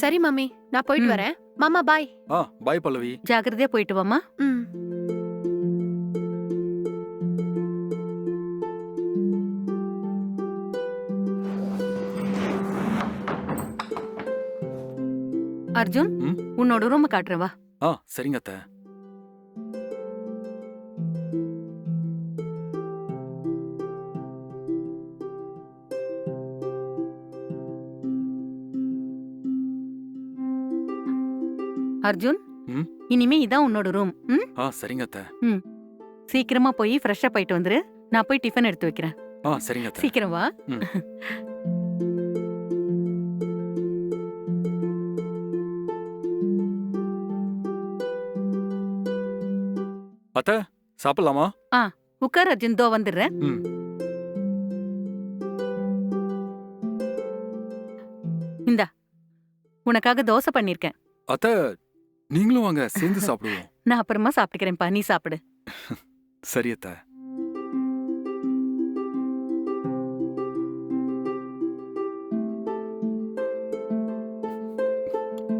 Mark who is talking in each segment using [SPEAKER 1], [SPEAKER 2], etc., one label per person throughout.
[SPEAKER 1] சரி மம்மி. நான் போயிட்டு
[SPEAKER 2] ம்.
[SPEAKER 1] வரேன். மாமா பாய்.
[SPEAKER 3] ஆ பாய் பல்லவி.
[SPEAKER 2] ஜாக்கிரதையா போயிட்டு வாமா
[SPEAKER 1] ம்.
[SPEAKER 2] அர்ஜுன்
[SPEAKER 3] ம்?
[SPEAKER 2] உன்னோட ரூம் காட்டுறேன் வா.
[SPEAKER 3] ஆ சரிங்க அத்தை.
[SPEAKER 2] அர்ஜுன்
[SPEAKER 3] ம்?
[SPEAKER 2] இனிமே இதான் உன்னோட ரூம் ம்?
[SPEAKER 3] ஆ சரிங்க அத்தை.
[SPEAKER 2] சீக்கிரமா போய் ஃப்ரெஷ்ஷா போயிட்டு வந்துரு. நான் போய் டிஃபன் எடுத்து வைக்கிறேன்.
[SPEAKER 3] ஆ சரிங்க அத்தை.
[SPEAKER 2] சீக்கிரம் வா.
[SPEAKER 3] ம். அத்தை சாப்பிடலாமா?
[SPEAKER 2] உட்கார் அர்ஜுன் தோ வந்துடுறேன்.
[SPEAKER 3] ம்.
[SPEAKER 2] இந்தா உனக்காக தோசை பண்ணிருக்கேன்.
[SPEAKER 3] அத்தை நீங்களும் வாங்க சேர்ந்து சாப்பிடுவோம்.
[SPEAKER 2] நான் அப்புறமா சாப்பிட்டுக்கிறேன்ப்பா நீ சாப்பிடு.
[SPEAKER 3] சரி அத்தை.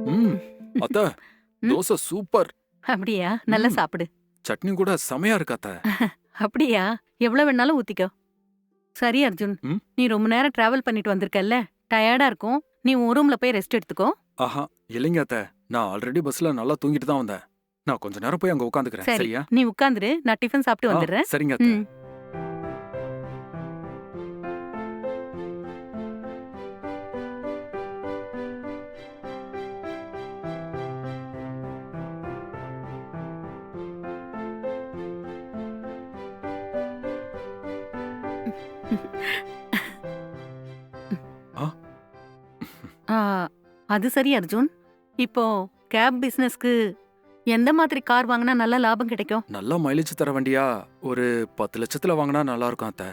[SPEAKER 3] ம் அத்தை? தோசை சூப்பர்.
[SPEAKER 2] அப்படியா? நல்லா
[SPEAKER 3] ம்.
[SPEAKER 2] சாப்பிடு.
[SPEAKER 3] சட்னி கூட செமையா இருக்கு அத்தை.
[SPEAKER 2] அப்படியா? எவ்வளவு வேணாலும் ஊத்திக்கோ. சரி அர்ஜுன்.
[SPEAKER 3] ம்?
[SPEAKER 2] நீ ரொம்ப நேரம் டிராவல் பண்ணிட்டு வந்திருக்கல்ல. டயர்டா இருக்கும். நீ உன் ரூம்ல போய் ரெஸ்ட் எடுத்துக்கோ.
[SPEAKER 3] ஆஹா இல்லைங்க அத்தை. நான் ஆல்ரெடி பஸ்ல நல்லா தூங்கிட்டு தான் வந்தேன். நான் கொஞ்ச நேரம் போய் அங்க உட்காந்துக்கிறேன்.
[SPEAKER 2] சரி
[SPEAKER 3] சரியா?
[SPEAKER 2] நீ உட்காந்துரு. நான் டிஃபன் சாப்பிட்டு
[SPEAKER 3] ஆ,
[SPEAKER 2] வந்துடுறேன்.
[SPEAKER 3] சரிங்க அத்தை.
[SPEAKER 2] ம். ஆ, அது சரி அர்ஜுன். இப்போ கேப் பிசினஸ்க்கு எந்த மாதிரி கார் வாங்கினா நல்ல லாபம் கிடைக்கும்?
[SPEAKER 3] நல்லா மைலேஜ் தர வண்டியா? ஒரு பத்து லட்சத்துல வாங்கினா நல்லா இருக்கும் அத்தை.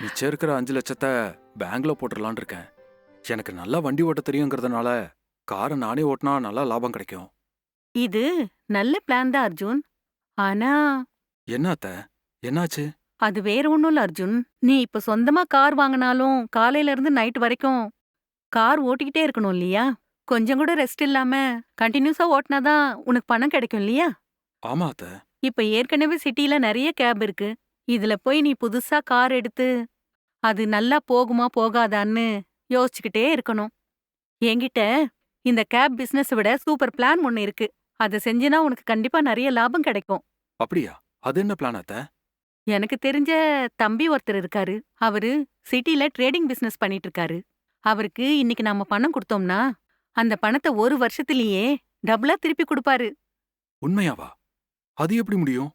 [SPEAKER 3] மிச்சம் இருக்கிற அஞ்சு லட்சத்தை பேங்க்ல போட்டுடலான்னு இருக்கேன். எனக்கு நல்லா வண்டி ஓட்ட தெரியுங்கிறதுனால காரை நானே ஓட்டினா நல்லா லாபம் கிடைக்கும்.
[SPEAKER 2] இது நல்ல பிளான் தான் அர்ஜுன். ஆனா
[SPEAKER 3] என்ன அத்தை? என்னாச்சு?
[SPEAKER 2] அது வேற ஒண்ணும் இல்ல அர்ஜுன். நீ இப்ப சொந்தமா கார் வாங்கினாலும் காலையில இருந்து நைட் வரைக்கும் கார் ஓட்டிக்கிட்டே இருக்கணும் இல்லையா? கொஞ்சம் கூட ரெஸ்ட் இல்லாம கண்டினியூஸா ஓட்டினாதான் உனக்கு பணம் கிடைக்கும் இல்லையா?
[SPEAKER 3] ஆமா அத்தை.
[SPEAKER 2] இப்ப ஏற்கனவே சிட்டில நிறைய கேப் இருக்கு. இதுல போய் நீ புதுசா கார் எடுத்து அது நல்லா போகுமா போகாதான்னு யோசிச்சுக்கிட்டே இருக்கணும். என்கிட்ட இந்த கேப் பிசினஸ் விட சூப்பர் பிளான் ஒன்னு இருக்கு. அதை செஞ்சினா உனக்கு கண்டிப்பா நிறைய லாபம் கிடைக்கும்.
[SPEAKER 3] அப்படியா? அது என்ன பிளான் அத்தை?
[SPEAKER 2] எனக்கு தெரிஞ்ச தம்பி ஒருத்தர் இருக்காரு. அவரு சிட்டில ட்ரேடிங் பிசினஸ் பண்ணிட்டு இருக்காரு. அவருக்கு இன்னைக்கு நாம பணம் கொடுத்தோம்னா அந்த பணத்தை ஒரு வருஷத்திலேயே டபுளா திருப்பி கொடுப்பாரு.
[SPEAKER 3] உண்மையாவா? அது எப்படி முடியும்?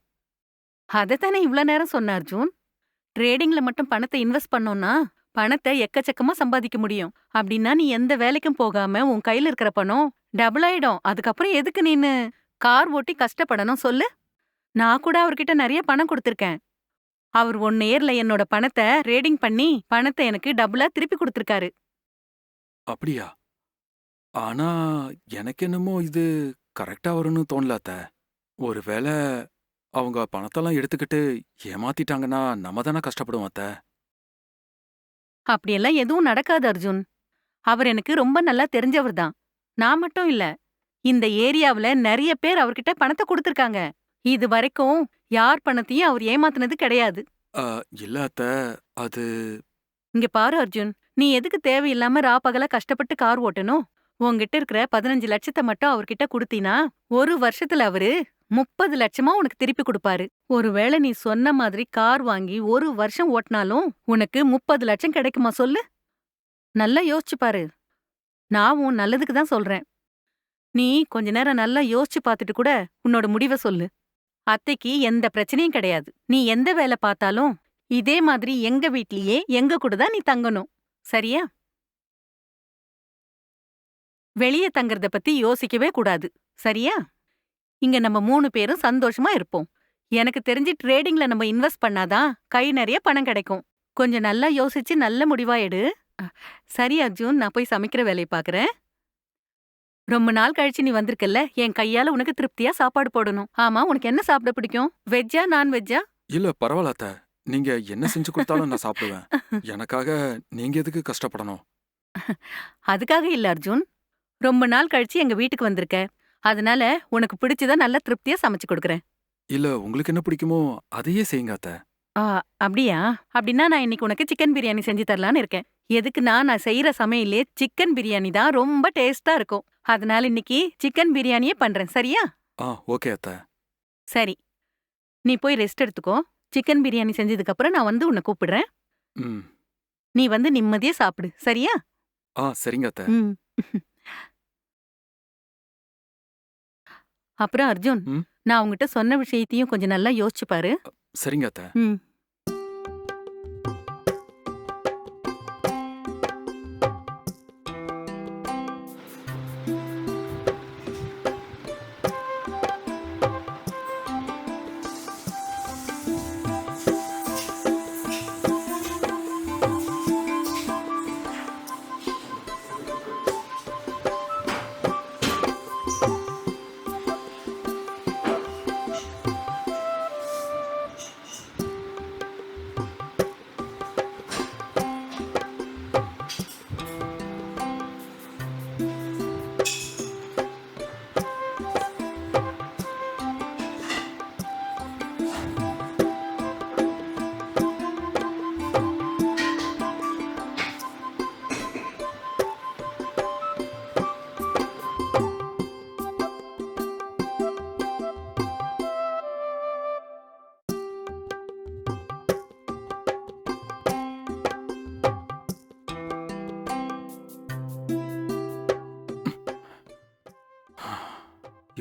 [SPEAKER 2] அதத்தானே இவ்ளோ நேரம் சொன்ன அர்ஜுன் ட்ரேடிங்ல மட்டும் பணத்தை இன்வெஸ்ட் பண்ணோம்னா பணத்தை எக்கச்சக்கமா சம்பாதிக்க முடியும். அப்படின்னா நீ எந்த வேலைக்கும் போகாம உன் கையில இருக்கிற பணம் டபுள் ஆயிடும். அதுக்கப்புறம் எதுக்கு நீனு கார் ஓட்டி கஷ்டப்படணும் சொல்லு. நான் கூட அவர்கிட்ட நிறைய பணம் கொடுத்திருக்கேன். அவர் ஒன் இயர்ல என்னோட பணத்தை ரேடிங் பண்ணி பணத்தை எனக்கு டபுளா திருப்பி கொடுத்திருக்காரு.
[SPEAKER 3] அப்படியா? ஆனா எனக்கு என்னமோ இது கரெக்டா வரும்னு தோணல அத்தை. ஒருவேளை அவங்க பணத்தெல்லாம் எடுத்துக்கிட்டு ஏமாத்திட்டாங்கன்னா நம்ம தானே கஷ்டப்படுவோம் அத்தை.
[SPEAKER 2] அப்படியெல்லாம் எதுவும் நடக்காது அர்ஜுன். அவர் எனக்கு ரொம்ப நல்லா தெரிஞ்சவர் தான். நான் மட்டும் இல்ல இந்த ஏரியாவுல நிறைய பேர் அவர்கிட்ட பணத்தை கொடுத்திருக்காங்க. இது வரைக்கும் யார் பணத்தையும் அவர் ஏமாத்துனது கிடையாது.
[SPEAKER 3] ஆ, இல்ல அத்தை. அது
[SPEAKER 2] இங்க பாரு அர்ஜுன். நீ எதுக்கு தேவையில்லாம ரா பகல கஷ்டப்பட்டு கார் ஓட்டணும்? உன்கிட்ட இருக்கிற பதினஞ்சு லட்சத்தை மட்டும் அவர்கிட்ட கொடுத்தீனா ஒரு வருஷத்துல அவரு முப்பது லட்சமா உனக்கு திருப்பி கொடுப்பாரு. ஒருவேளை நீ சொன்ன மாதிரி கார் வாங்கி ஒரு வருஷம் ஓட்டினாலும் உனக்கு முப்பது லட்சம் கிடைக்குமா சொல்லு? நல்லா யோசிச்சு பாரு. நான் உன் நல்லதுக்கு தான் சொல்றேன். நீ கொஞ்ச நேரம் நல்லா யோசிச்சு பார்த்துட்டு கூட உன்னோட முடிவை சொல்லு. அத்தைக்கு எந்த பிரச்சனையும் கிடையாது. நீ எந்த வேலை பார்த்தாலும் இதே மாதிரி எங்க வீட்லயே எங்க கூட தான் நீ தங்கணும். சரியா? வெளிய தங்கறத பத்தி யோசிக்கவே கூடாது சரியா? இங்க நம்ம மூணு பேரும் சந்தோஷமா இருப்போம். எனக்கு தெரிஞ்சு ட்ரேடிங்ல நம்ம இன்வெஸ்ட் பண்ணாதான் கை நிறைய பணம் கிடைக்கும். கொஞ்சம் நல்லா யோசிச்சு நல்ல முடிவா எடு. சரி அர்ஜுன் நான் போய் சமைக்கிற வேலையை பாக்குறேன். ரொம்ப நாள் கழிச்சு நீ வந்திருக்கல்ல என் கையால உனக்கு திருப்தியா சாப்பாடு போடணும். ஆமா உனக்கு என்ன சாப்பிட பிடிக்கும்? வெஜ்ஜா நான் வெஜ்ஜா
[SPEAKER 3] இல்ல பரவாயில்ல நீங்க என்ன செஞ்சு கொடுத்தாலும் நான் சாப்பிடுவேன். எனக்காக நீங்க எதுக்கு கஷ்டப்படணும்?
[SPEAKER 2] அதுக்காக இல்ல அர்ஜுன். ரொம்ப நாள் கழிச்சு எங்க வீட்டுக்கு வந்திருக்க. அதனால உனக்கு பிடிச்சத நல்ல திருப்தியா சமைச்சு கொடுக்கறேன்.
[SPEAKER 3] இல்ல உங்களுக்கு என்ன பிடிக்குமோ அதையே செய்யுங்க அத்த.
[SPEAKER 2] ஆ அப்படியா? அப்படின்னா நான் இன்னைக்கு உனக்கு சிக்கன் பிரியாணி செஞ்சு தரலான்னு இருக்கேன். எதுக்குன்னா நான் செய்யற சமையலே சிக்கன் பிரியாணி தான் ரொம்ப டேஸ்டா இருக்கும். அதனால இன்னைக்கு சிக்கன் பிரியாணியே பண்றேன் சரியா?
[SPEAKER 3] ஆ ஓகே அத்த.
[SPEAKER 2] சரி. நீ போய் ரெஸ்ட் எடுத்துக்கோ. சிக்கன் பிரியாணி செஞ்சதுக்கு அப்புறம் நான் வந்து உன்னை கூப்பிடுறேன். நீ வந்து நிம்மதியா சாப்பிடு சரியா?
[SPEAKER 3] ஆ சரிங்க அத்த.
[SPEAKER 2] அப்புறம் அர்ஜுன்
[SPEAKER 3] ம்?
[SPEAKER 2] நான் உங்ககிட்ட சொன்ன விஷயத்தையும் கொஞ்சம் நல்லா யோசிச்சு பாரு.
[SPEAKER 3] சரிங்க அத்த.
[SPEAKER 2] ம்.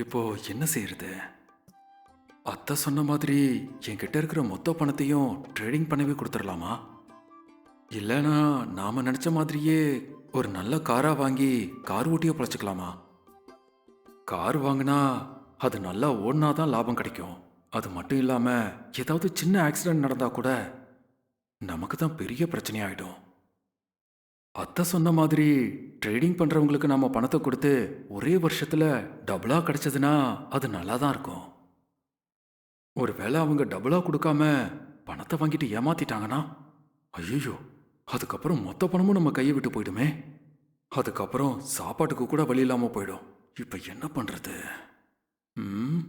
[SPEAKER 3] இப்போ என்ன செய்யறது அத்தை சொன்ன மாதிரி என்கிட்ட இருக்கிற மொத்த பணத்தையும் ட்ரேடிங் பண்ணவே கொடுத்துடலாமா? இல்லைனா நாம நினைச்ச மாதிரியே ஒரு நல்ல காரா வாங்கி கார் ஓட்டியே பொழைச்சிக்கலாமா? கார் வாங்கினா அது நல்லா ஓடினா தான் லாபம் கிடைக்கும். அது மட்டும் இல்லாமல் ஏதாவது சின்ன ஆக்சிடென்ட் நடந்தால் கூட நமக்கு தான் பெரிய பிரச்சனையாயிடும். அத்தை சொன்ன மாதிரி ட்ரேடிங் பண்ணுறவங்களுக்கு நம்ம பணத்தை கொடுத்து ஒரே வருஷத்தில் டபுளாக கிடச்சதுன்னா அது நல்லா தான் இருக்கும். ஒருவேளை அவங்க டபுளாக கொடுக்காம பணத்தை வாங்கிட்டு ஏமாத்திட்டாங்கன்னா? ஐயோ அதுக்கப்புறம் மொத்த பணமும் நம்ம கையை விட்டு போயிடுமே. அதுக்கப்புறம் சாப்பாட்டுக்கு கூட வழி இல்லாமல் போயிடும். இப்போ என்ன பண்ணுறது ம்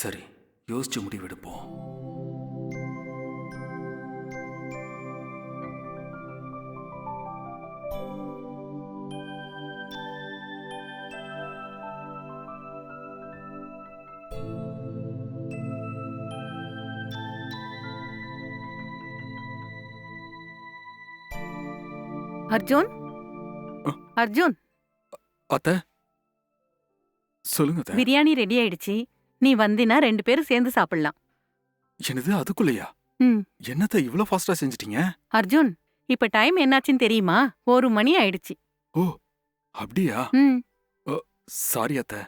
[SPEAKER 3] சரி யோசிச்சு முடிவெடுப்போம்.
[SPEAKER 2] அர்ஜுன். அர்ஜுன்?
[SPEAKER 3] அத்தை? சொல்லுங்க.
[SPEAKER 2] பிரியாணி ரெடி ஆயிடுச்சு. நீ வந்தினா ரெண்டு பேரும் சேர்ந்து சாப்பிடலாம்.
[SPEAKER 3] என்னது அதுக்குள்ளயா? என்னத்த இவ்வளோ ஃபாஸ்டா செஞ்சிட்டீங்க?
[SPEAKER 2] அர்ஜுன் இப்ப டைம் என்னாச்சுன்னு தெரியுமா? ஒரு மணி ஆயிடுச்சு.
[SPEAKER 3] ஓ அப்படியா? சாரி அத்தை.